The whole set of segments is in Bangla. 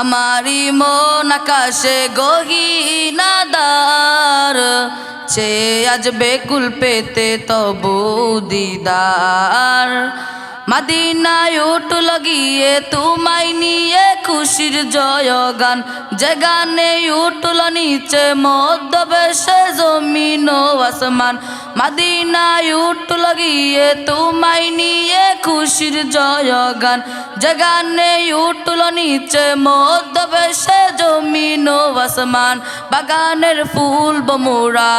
আমারি মন আকাশে গহিনাদার, সে আজ বেকুল পেতে তবু দিদার। মাদিনায় উঠ লগিয়ে তোমায় নিয়ে খুশির জয়গান, যে গানে উঠল নিচে মধ্যবেশে জমিন ও আসমান। মাদিনায় উঠ লগিয়ে নিয়ে খুশির জয়গান। যে গানে উঠল নিচে মধ্যবেশে জমিন ও আসমান। বাগানের ফুল বমোরা,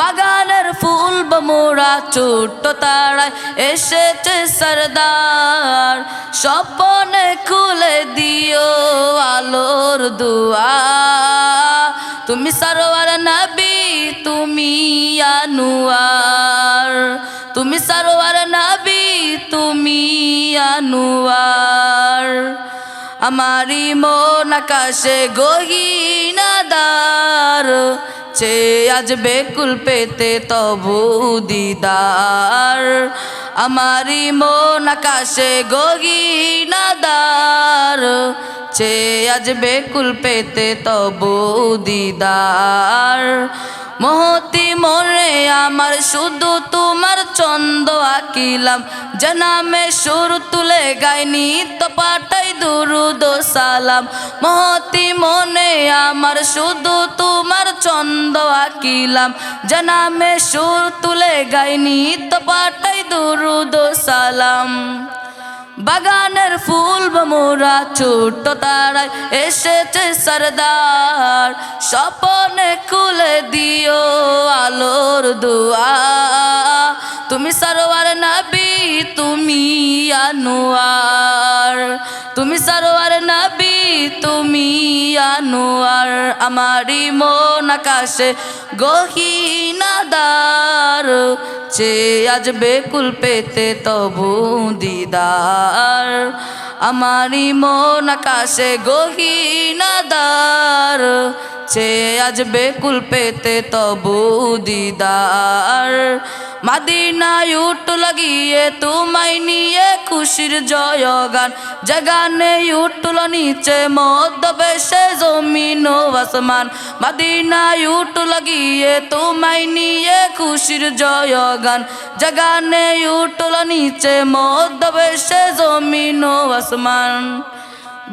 বাগানের ফুল বমোরা ছোট্ট তারায় এসেছে সরদার। স্বপনে খুলে দিও আলোর দুয়া। তুমি সরোয়ার নবী, তুমি আনুয়ার। তুমি সরোয়ার নবী, তুমি আনুয়ার। আমারি মন আকাশে গহিনাদার চে আজ বেকুল পেতে তবু দিদার। আমারি মন আকাশে গহিনাদার চে আজ বেকুল পেতে তবু দিদার। মহতি মরে আমার শুধু তোমার চন্দ আকিলাম। জনামে সুর তুলে গাইনি তো পাঠাই দুরুদ সালাম। মহতি মনে আমার শুধু তোমার চন্দ আকিলাম। জনামে সুর তুলে গাইনি তো পাঠাই দুরুদ সালাম। বাগানের ফুল বমোরা ছোট্ট তারায় এসেছে সরদার। স্বপনে খুলে দিও আলোর দুয়া। তুমি সরোয়ার নবী, তুমি আনোয়ার। তুমি সরোয়ার নবী, তুমি আনোয়ার। আমারি মন আকাশে গহিনাদার। চে আজ বেকুল পেতে তবু দিদার। আমারি মন আকাশে গহিনাদার চে আজ বেকুল পেতে তবু দিদার। মাদিনায় উঠ লাগিয়ে তোমায় নিয়ে খুশির জয়গান। জগানে উঠল নিচে মধ্যবেশে জমিন ও আসমান। মাদিনায় উঠ লাগিয়ে তোমায় নিয়ে খুশির জয়গান। জগানে উঠল নিচে মধ্যবেশে জমিন ও আসমান।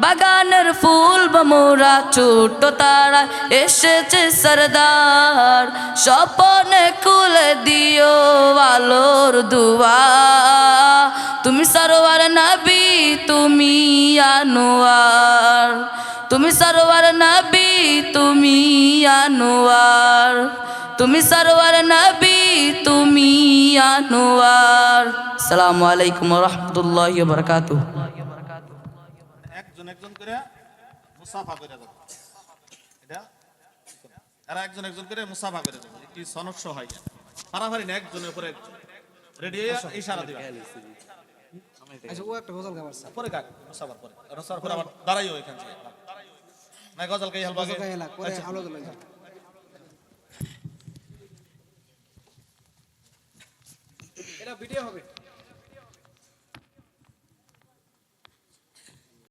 বাগানের ফুল বমোরা, ছোট তারা এসেছে সরদার। স্বপনে খুলে দিও আলোর দুয়া। তুমি সরোয়ার নাবি, তুমি আনোয়ার। তুমি সরোয়ার নবী, তুমি আনোয়ার। তুমি সরোয়ার নবী, তুমি আনোয়ার। আসসালামু আলাইকুম রহমতুল্লাহ একজন করে মুসাফা করে দেবো। এটা এরা একজন একজন করে মুসাফা করে দেবো। কি সনস্য হয়। পারাপারি না একজনের পরে একজন। রেডি ইশারা দিবা। আচ্ছা ও একটা গজল গাবার স্যার। পরে কাক মুসাফার পরে। রসার পরে আবার দাঁড়াইও এখান থেকে। না গজল কে হেলবা গজল গায়ে পরে আলো দলে এটা ভিডিও হবে।